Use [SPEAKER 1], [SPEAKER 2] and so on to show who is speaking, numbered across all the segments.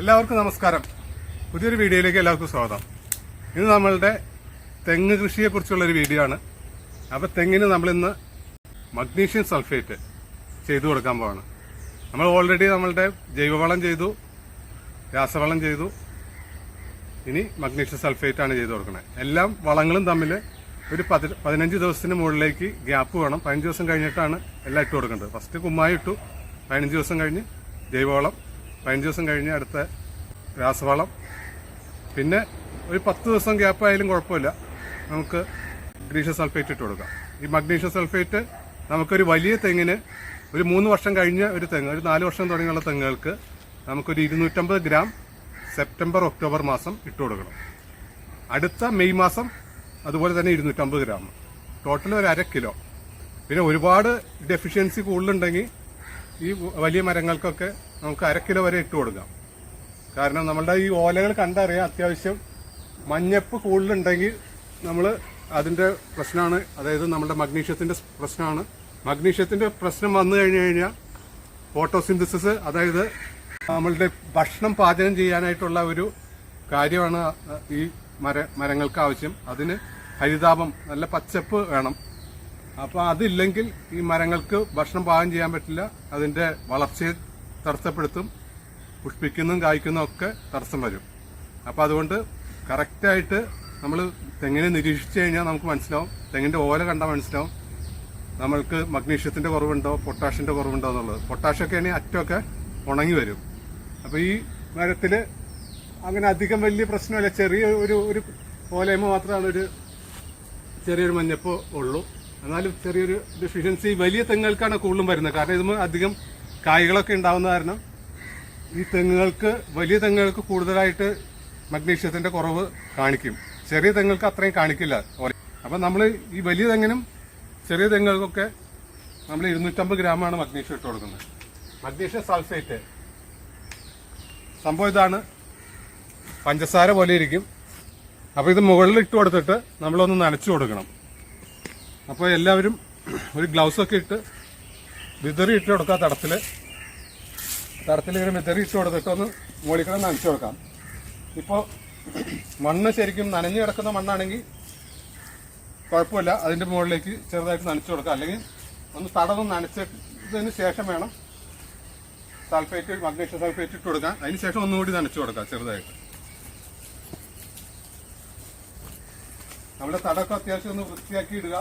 [SPEAKER 1] എല്ലാവർക്കും നമസ്കാരം പുതിയൊരു വീഡിയോയിലേക്ക് എല്ലാവർക്കും സ്വാഗതം ഇന്ന് നമ്മളുടെ തെങ്ങ് കൃഷിയെക്കുറിച്ചുള്ളൊരു വീഡിയോ ആണ് അപ്പോൾ തെങ്ങിന് നമ്മളിന്ന് മഗ്നീഷ്യം സൾഫേറ്റ് ചെയ്തു കൊടുക്കാൻ പോവാണ് നമ്മൾ ഓൾറെഡി നമ്മളുടെ ജൈവവളം ചെയ്തു രാസവളം ചെയ്തു ഇനി മഗ്നീഷ്യം സൾഫേറ്റ് ആണ് ചെയ്തു കൊടുക്കുന്നത് എല്ലാം വളങ്ങളും തമ്മിൽ ഒരു പതി പതിനഞ്ച് ദിവസത്തിന് മുകളിലേക്ക് ഗ്യാപ്പ് വേണം പതിനഞ്ച് ദിവസം കഴിഞ്ഞിട്ടാണ് എല്ലാം ഇട്ട് കൊടുക്കേണ്ടത് ഫസ്റ്റ് കുമ്മായി ഇട്ടു പതിനഞ്ച് ദിവസം കഴിഞ്ഞ് ജൈവവളം പതിനഞ്ച് ദിവസം കഴിഞ്ഞ് അടുത്ത രാസവളം പിന്നെ ഒരു പത്ത് ദിവസം ഗ്യാപ്പ് ആയാലും കുഴപ്പമില്ല നമുക്ക് മഗ്നീഷ്യം സൾഫേറ്റ് ഇട്ട് കൊടുക്കാം ഈ മഗ്നീഷ്യം സൾഫേറ്റ് നമുക്കൊരു വലിയ തെങ്ങിന് ഒരു മൂന്ന് വർഷം കഴിഞ്ഞ ഒരു തെങ്ങ് ഒരു നാല് വർഷം തുടങ്ങിയുള്ള തെങ്ങുകൾക്ക് നമുക്കൊരു ഇരുന്നൂറ്റമ്പത് ഗ്രാം സെപ്റ്റംബർ ഒക്ടോബർ മാസം ഇട്ട് കൊടുക്കണം അടുത്ത മെയ് മാസം അതുപോലെ തന്നെ ഇരുന്നൂറ്റമ്പത് ഗ്രാം ടോട്ടൽ ഒരു അര കിലോ പിന്നെ ഒരുപാട് ഡെഫിഷ്യൻസി കൂടുതലുണ്ടെങ്കിൽ ഈ വലിയ മരങ്ങൾക്കൊക്കെ നമുക്ക് അര കിലോ വരെ ഇട്ട് കൊടുക്കാം കാരണം നമ്മളുടെ ഈ ഓലകൾ കണ്ടറിയാം അത്യാവശ്യം മഞ്ഞപ്പ് കൂടുതലുണ്ടെങ്കിൽ നമ്മൾ അതിൻ്റെ പ്രശ്നമാണ് അതായത് നമ്മുടെ മഗ്നീഷ്യത്തിൻ്റെ പ്രശ്നമാണ് മഗ്നീഷ്യത്തിൻ്റെ പ്രശ്നം വന്നു കഴിഞ്ഞു കഴിഞ്ഞാൽ ഫോട്ടോസിന്തസിസ് അതായത് നമ്മളുടെ ഭക്ഷണം പാചകം ചെയ്യാനായിട്ടുള്ള ഒരു കാര്യമാണ് ഈ മര മരങ്ങൾക്ക് ആവശ്യം അതിന് ഹരിതാപം നല്ല പച്ചപ്പ് വേണം അപ്പോൾ അതില്ലെങ്കിൽ ഈ മരങ്ങൾക്ക് ഭക്ഷണം പാകം ചെയ്യാൻ പറ്റില്ല അതിൻ്റെ വളർച്ചയെ തടസ്സപ്പെടുത്തും പുഷ്പിക്കുന്നതും കായ്ക്കുന്നതും ഒക്കെ തടസ്സം വരും അപ്പോൾ അതുകൊണ്ട് കറക്റ്റായിട്ട് നമ്മൾ തെങ്ങിനെ നിരീക്ഷിച്ചു കഴിഞ്ഞാൽ നമുക്ക് മനസ്സിലാവും തെങ്ങിൻ്റെ ഓല കണ്ടാൽ മനസ്സിലാവും നമ്മൾക്ക് മഗ്നീഷ്യത്തിൻ്റെ കുറവുണ്ടോ പൊട്ടാഷിൻ്റെ കുറവുണ്ടോ എന്നുള്ളത് പൊട്ടാഷൊക്കെ ആണെങ്കിൽ അറ്റമൊക്കെ ഉണങ്ങി വരും അപ്പോൾ ഈ മരത്തിൽ അങ്ങനെ അധികം വലിയ പ്രശ്നമല്ല ചെറിയ ഒരു ഒരു ഓലയമ മാത്രമാണ് ഒരു ചെറിയൊരു മഞ്ഞപ്പ് ഉള്ളൂ എന്നാലും ചെറിയൊരു ഡെഫിഷ്യൻസി വലിയ തെങ്ങുകൾക്കാണ് കൂടുതലും വരുന്നത് കാരണം ഇതും അധികം കായ്കളൊക്കെ ഉണ്ടാവുന്ന കാരണം ഈ തെങ്ങുകൾക്ക് വലിയ തെങ്ങുകൾക്ക് കൂടുതലായിട്ട് മഗ്നീഷ്യത്തിൻ്റെ കുറവ് കാണിക്കും ചെറിയ തെങ്ങുകൾക്ക് അത്രയും കാണിക്കില്ല അപ്പം നമ്മൾ ഈ വലിയ തെങ്ങിനും ചെറിയ തെങ്ങുകൾക്കൊക്കെ നമ്മൾ ഇരുന്നൂറ്റമ്പത് ഗ്രാമാണ് മഗ്നീഷ്യം ഇട്ട് കൊടുക്കുന്നത് മഗ്നീഷ്യ സൾഫേറ്റ് സംഭവം ഇതാണ് പഞ്ചസാര പോലെ ഇരിക്കും അപ്പോൾ ഇത് മുകളിൽ ഇട്ട് കൊടുത്തിട്ട് നമ്മളൊന്ന് നനച്ചു കൊടുക്കണം അപ്പോൾ എല്ലാവരും ഒരു ഗ്ലൗസൊക്കെ ഇട്ട് വിതറി ഇട്ട് കൊടുക്കുക തടത്തിൽ തടത്തിൽ ഇങ്ങനെ വിതറി ഇട്ട് കൊടുത്തിട്ട് ഒന്ന് മുകളിൽ നനച്ചു കൊടുക്കാം ഇപ്പോൾ മണ്ണ് ശരിക്കും നനഞ്ഞു കിടക്കുന്ന മണ്ണാണെങ്കിൽ കുഴപ്പമില്ല അതിൻ്റെ മുകളിലേക്ക് ചെറുതായിട്ട് നനച്ചു കൊടുക്കാം അല്ലെങ്കിൽ ഒന്ന് തടവൊന്ന് നനച്ചതിന് ശേഷം വേണം സൾഫേറ്റ് മഗ്നീഷ്യം സൾഫേറ്റ് ഇട്ട് കൊടുക്കാം അതിന് ശേഷം ഒന്നുകൂടി നനച്ചു കൊടുക്കാം ചെറുതായിട്ട് നമ്മുടെ തടമൊക്കെ അത്യാവശ്യം ഒന്ന് വൃത്തിയാക്കി ഇടുക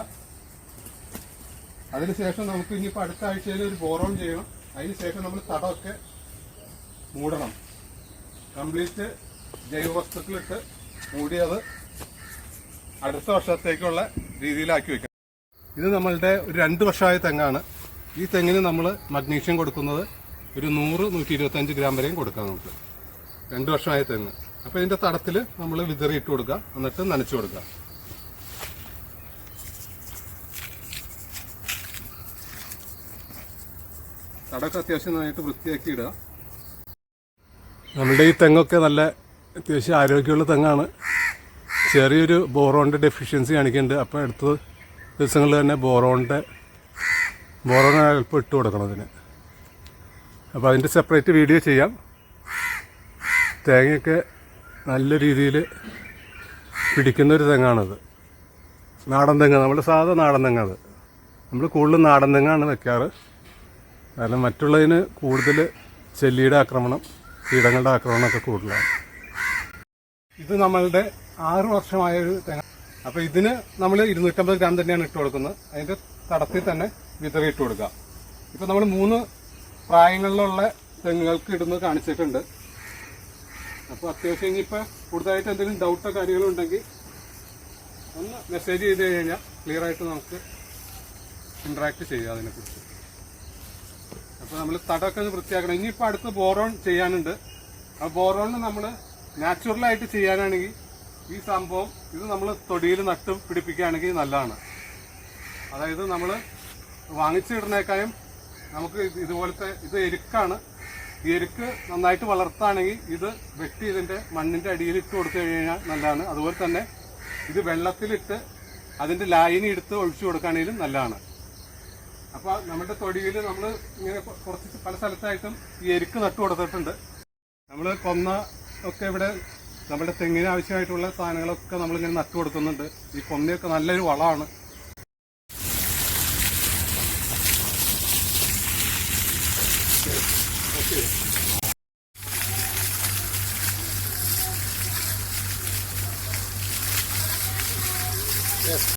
[SPEAKER 1] അതിനുശേഷം നമുക്ക് ഇനിയിപ്പോൾ അടുത്ത ആഴ്ചയിൽ ഒരു ബോറോൺ ചെയ്യണം അതിനുശേഷം നമ്മൾ തടമൊക്കെ മൂടണം കംപ്ലീറ്റ് ജൈവവസ്തുക്കളിട്ട് മൂടിയത് അടുത്ത വർഷത്തേക്കുള്ള രീതിയിലാക്കി വെക്കണം ഇത് നമ്മളുടെ ഒരു രണ്ട് വർഷമായ തെങ്ങാണ് ഈ തെങ്ങിന് നമ്മൾ മഗ്നീഷ്യം കൊടുക്കുന്നത് ഒരു നൂറ് നൂറ്റി ഇരുപത്തഞ്ച് ഗ്രാം വരെയും കൊടുക്കാം നമുക്ക് രണ്ട് വർഷമായ തെങ്ങ് അപ്പോൾ ഇതിൻ്റെ തടത്തിൽ നമ്മൾ വിതറിയിട്ട് കൊടുക്കുക എന്നിട്ട് നനച്ചു കൊടുക്കുക തടക്കം അത്യാവശ്യം നന്നായിട്ട് വൃത്തിയാക്കി ഇടുക നമ്മുടെ ഈ തെങ്ങൊക്കെ നല്ല അത്യാവശ്യം ആരോഗ്യമുള്ള തെങ്ങാണ് ചെറിയൊരു ബോറോണിൻ്റെ ഡെഫിഷ്യൻസി കാണിക്കുന്നുണ്ട് അപ്പോൾ അടുത്ത ദിവസങ്ങളിൽ തന്നെ ബോറോണിൻ്റെ ബോറോൺ അല്പം ഇട്ട് കൊടുക്കണം അതിന് അപ്പോൾ അതിൻ്റെ സെപ്പറേറ്റ് വീഡിയോ ചെയ്യാം തേങ്ങയൊക്കെ നല്ല രീതിയിൽ പിടിക്കുന്ന ഒരു തെങ്ങാണത് നാടൻ തെങ്ങ് നമ്മുടെ സാധാ നാടൻ തെങ്ങാണ് നമ്മൾ കൂടുതലും നാടൻ തെങ്ങാണ് വെക്കാറ് കാരണം മറ്റുള്ളതിന് കൂടുതൽ ചെല്ലിയുടെ ആക്രമണം കീടങ്ങളുടെ ആക്രമണമൊക്കെ കൂടുതലാണ് ഇത് നമ്മളുടെ ആറു വർഷമായ ഒരു തെങ്ങ അപ്പോൾ ഇതിന് നമ്മൾ ഇരുന്നൂറ്റമ്പത് ഗ്രാം തന്നെയാണ് ഇട്ട് കൊടുക്കുന്നത് അതിൻ്റെ തടത്തിൽ തന്നെ വിതറി ഇട്ട് കൊടുക്കുക ഇപ്പോൾ നമ്മൾ മൂന്ന് പ്രായങ്ങളിലുള്ള തെങ്ങുകൾക്ക് ഇടുന്നത് കാണിച്ചിട്ടുണ്ട് അപ്പോൾ അത്യാവശ്യം ഇനിയിപ്പോൾ കൂടുതലായിട്ട് എന്തെങ്കിലും ഡൗട്ടോ കാര്യങ്ങളോ ഉണ്ടെങ്കിൽ ഒന്ന് മെസ്സേജ് ചെയ്ത് കഴിഞ്ഞാൽ ക്ലിയർ ആയിട്ട് നമുക്ക് ഇൻട്രാക്ട് ചെയ്യുക അതിനെക്കുറിച്ച് അപ്പോൾ നമ്മൾ തടമൊക്കെ വൃത്തിയാക്കണം ഇനിയിപ്പോൾ അടുത്ത് ബോറോൺ ചെയ്യാനുണ്ട് ആ ബോറോണിന് നമ്മൾ നാച്ചുറലായിട്ട് ചെയ്യാനാണെങ്കിൽ ഈ സംഭവം ഇത് നമ്മൾ തൊടിയിൽ നട്ട് പിടിപ്പിക്കുകയാണെങ്കിൽ നല്ലതാണ് അതായത് നമ്മൾ വാങ്ങിച്ചിടുന്നേക്കാളും നമുക്ക് ഇതുപോലത്തെ ഇത് എരുക്കാണ് ഈ എരുക്ക് നന്നായിട്ട് വളർത്താണെങ്കിൽ ഇത് വെട്ടി ഇതിൻ്റെ മണ്ണിൻ്റെ അടിയിൽ ഇട്ട് കൊടുത്തു കഴിഞ്ഞാൽ നല്ലതാണ് അതുപോലെ തന്നെ ഇത് വെള്ളത്തിലിട്ട് അതിൻ്റെ ലായിനി എടുത്ത് ഒഴിച്ചു കൊടുക്കുകയാണെങ്കിലും നല്ലതാണ് അപ്പോൾ നമ്മുടെ തൊടിയിൽ നമ്മൾ ഇങ്ങനെ കുറച്ച് പല സ്ഥലത്തായിട്ടും ഈ എരുക്ക് നട്ടു കൊടുത്തിട്ടുണ്ട് നമ്മൾ കൊന്ന ഒക്കെ ഇവിടെ നമ്മുടെ തെങ്ങിന് ആവശ്യമായിട്ടുള്ള സാധനങ്ങളൊക്കെ നമ്മളിങ്ങനെ നട്ടു കൊടുക്കുന്നുണ്ട് ഈ കൊന്നയൊക്കെ നല്ലൊരു വളമാണ്